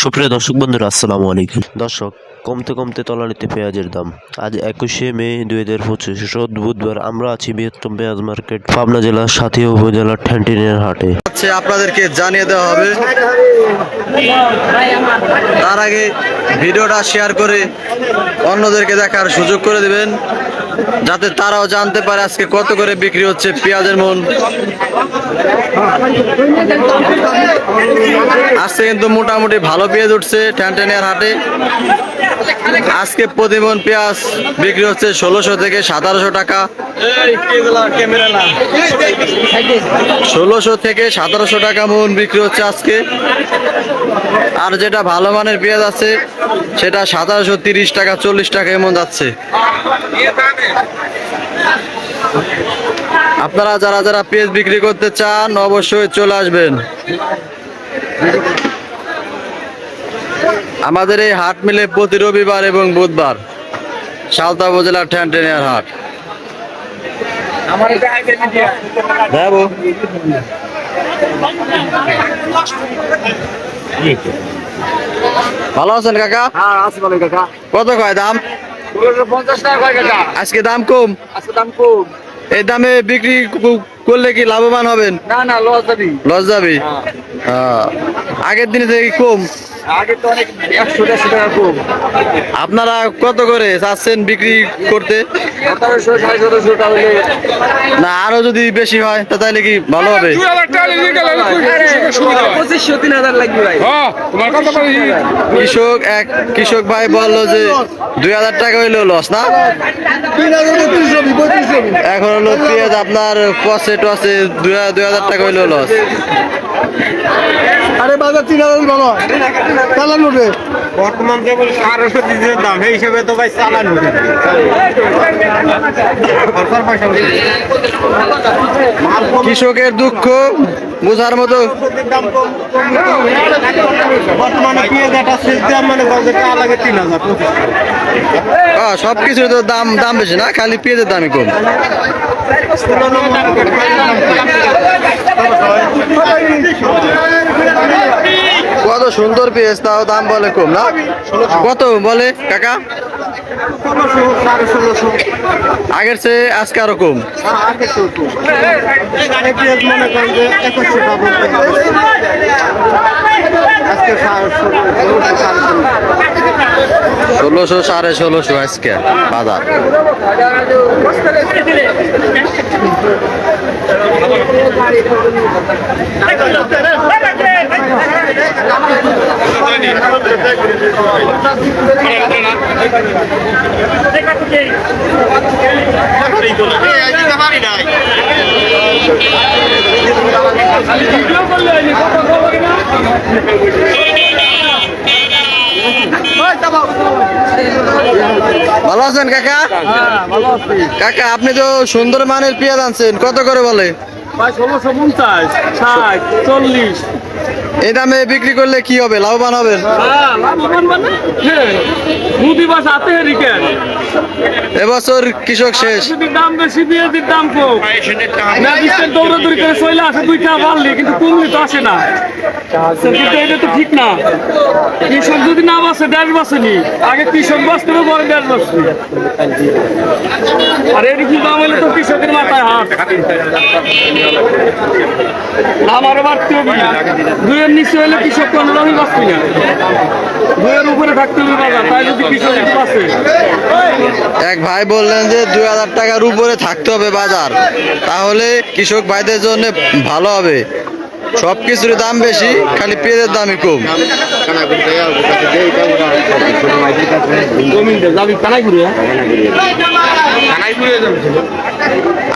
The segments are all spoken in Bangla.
সুপ্রিয় দর্শক বন্ধুরা আসসালামু আলাইকুম। দর্শক কমতে কমতে তলানিতে পেঁয়াজের দাম। আজ একুশে মে দুই হাজার পঁচিশ রোদ বুধবার আমরা আছি বৃহত্তম পেঁয়াজ মার্কেট পাবনা জেলার সাথী উপজেলার ঠ্যান্টিনের হাটে। হচ্ছে আপনাদেরকে জানিয়ে দেওয়া হবে তার আগে ভিডিওটা শেয়ার করে অন্যদেরকে দেখার সুযোগ করে দিবেন। যাতে তারাও জানতে পারে আজকে কত করে বিক্রি হচ্ছে পেঁয়াজের মন আজকে কিন্তু মোটামুটি ভালো পেঁয়াজ উঠছে ট্যান্টেনিয়ার হাটে। আজকে প্রতি মন পেঁয়াজ বিক্রি হচ্ছে ষোলোশো থেকে সতেরোশো টাকা। ষোলোশো থেকে সতেরোশো টাকা মন বিক্রি হচ্ছে আজকে। আর যেটা ভালো মানের পেঁয়াজ আছে, সেটা সতেরোশো তিরিশ টাকা, চল্লিশ টাকা এমন যাচ্ছে। আপনারা যারা যারা পেঁয়াজ বিক্রি করতে চান অবশ্যই চলে আসবেন। আমাদের এই হাট মিলে প্রতি রবিবার এবং বুধবার সালতা উপজেলার ঠ্যান্টেনিয়ার হাট। ভালো আছেন কাকা? হ্যাঁ কাকা। কত কয় দাম? পঞ্চাশ টাকা আজকে দাম কম? আজকে দাম কম। এই দামে বিক্রি করলে কি লাভবান হবেন? না না লস যাবি লস যাবে হ্যাঁ। আগের দিনে থেকে কম? আগে তো অনেক একশো দেড়শো টাকা কম। আপনারা কত করে চাচ্ছেন বিক্রি করতে? সতেরোশো সাড়ে সতেরোশো টাকা না আরও যদি বেশি হয় তা তাহলে কি ভালো হবে? ভাই। কৃষক এক কৃষক ভাই বলল যে দুই হাজার টাকা হইল লস না? এখন হলো পেঁয়াজ আপনার পচে টসে দুই হাজার দুই হাজার টাকা হইল লস আরে বাজার তিন হাজার ভালো চালান উঠবে বর্তমান কেবল বলে সাড়ে দাম সেই হিসেবে তো ভাই চালান উঠে। কৃষকের দুঃখ বোঝার মতো আহ, সবকিছুর তো দাম দাম বেশি না খালি পেঁয়াজের দামই কম। কত সুন্দর পেঁয়াজ তাও দাম বলে কম না? কত বলে কাকা? সাড়ে ষোলোশো আগের চেয়ে আজকে আরও কম। ষোলোশো সাড়ে ষোলোশো আজকে বাজার। ভালো আছেন কাকা? কাকা, আপনি তো সুন্দর মানের পেঁয়াজ আনছেন, কত করে বলে? ষোলোশো পঞ্চাশ, ষাট, চল্লিশ। এই দামে বিক্রি করলে কি হবে? লাভবান হবেন? এবছর কৃষক শেষ। দাম বেশি দিয়ে দাম কম দৌড়াদৌড়ি করে চলে আসে দুইটা বাড়লি কিন্তু কমলি তো আসে না কিন্তু এটা তো ঠিক না কৃষক যদি না বাসে দেড় বাসেনি আগে কৃষক বাঁচতে, পরে দেড় বাসবে আর দাম হলে তো কৃষকের মাথায় হাত। আমার বাড়তে হবে দুইয়ের নিচে হলে কৃষক কোনোরকমই বাঁচবি না। দুইয়ের উপরে থাকতে হবে বাজার, তাই যদি কৃষক বাঁচে। এক ভাই বললেন যে দুই হাজার টাকার উপরে থাকতে হবে বাজার। তাহলে কৃষক ভাইদের জন্য ভালো হবে। সব কিছুর দাম বেশি, খালি পেঁয়াজের দামই কম।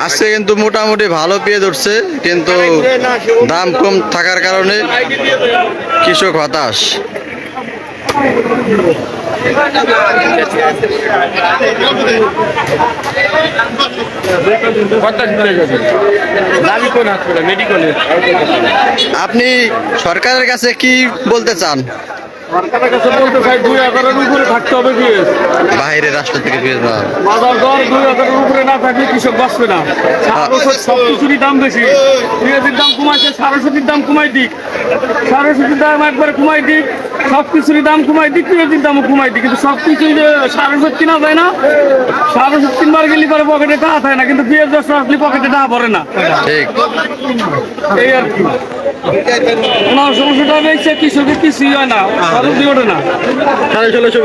আজকে কিন্তু মোটামুটি ভালো পেঁয়াজ উঠছে, কিন্তু দাম কম থাকার কারণে কৃষক হতাশ। আপনি সরকারের কাছে কি বলতে চান? সরকারের কাছে বলতে চাই দুই হাজারের উপরে থাকতে হবে পিএস বাইরে রাষ্ট্র থেকে বাজার দর দুই হাজারের উপরে না থাকলে কৃষক বাঁচবে না। সার ওষুধ সব কিছুরই দাম বেশি। দাম কমাইছে সার দাম কমাই দিক। দাম একবারে কমাই দিক। সব কিছুরই দাম কমাই দিক পেঁয়াজের দামও কমাই দিই কিন্তু সব কিছুই যে সাড়ে ওষুধ কিনা যায় না সাড়ে ওষুধ কিনবার গেলে পরে পকেটে টাকা থাকে না কিন্তু পেঁয়াজ দশ আসলে পকেটে টাকা পড়ে না। ঠিক। এই আর কি। ওনার সমস্যাটা হয়েছে কৃষকের কিছুই হয় না খরচ ওঠে না। সাড়ে ষোলোশো